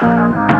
แ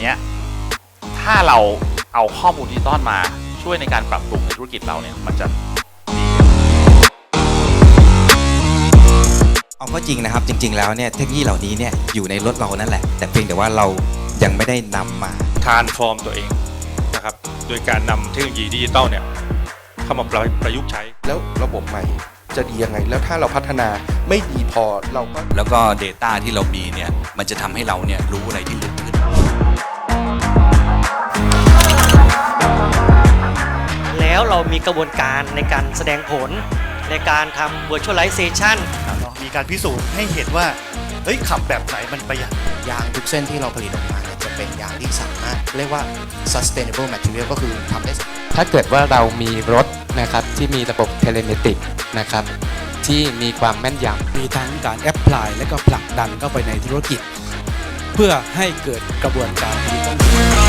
นเนี้ยถ้าเราเอาข้อมูลดิจิตอลมาช่วยในการปรับปรุงในธุรกิจเราเนี่ยมันจะเอาเข้าจริงนะครับจริง ๆ แล้วเนี่ยเทคโนโลยีเหล่านี้เนี่ยอยู่ในรถเรานั่นแหละ แต่เพียงแต่ว่าเรายังไม่ได้นำมาทานฟอร์มตัวเองนะครับโดยการนำเทคโนโลยีดิจิตอลเนี่ยเข้ามาประประยุกต์ใช้ แล้วระบบใหม่จะดียังไง แล้วถ้าเราพัฒนาไม่ดีพอเราก็แล้วก็ Data ที่เรามีเนี่ยมันจะทำให้เราเนี่ยรู้อะไรที่ลึก เรามีกระบวนการในการแสดงผล ในการทำ virtualization เนาะมีการพิสูจน์ให้เห็นว่า เฮ้ยขับแบบไหนมันประหยัด ยางทุกเส้นที่เราผลิตออกมาเนี่ยจะเป็นยางที่สามารถเรียกว่า sustainable material ก็คือทำได้ถ้าเกิดว่าเรามีรถนะครับที่มีระบบเทเลเมติกนะครับที่มีความแม่นยำมีทั้งการแอพพลายและก็ผลักดันเข้าไปในธุรกิจ เพื่อให้เกิดกระบวนการดิจิทัล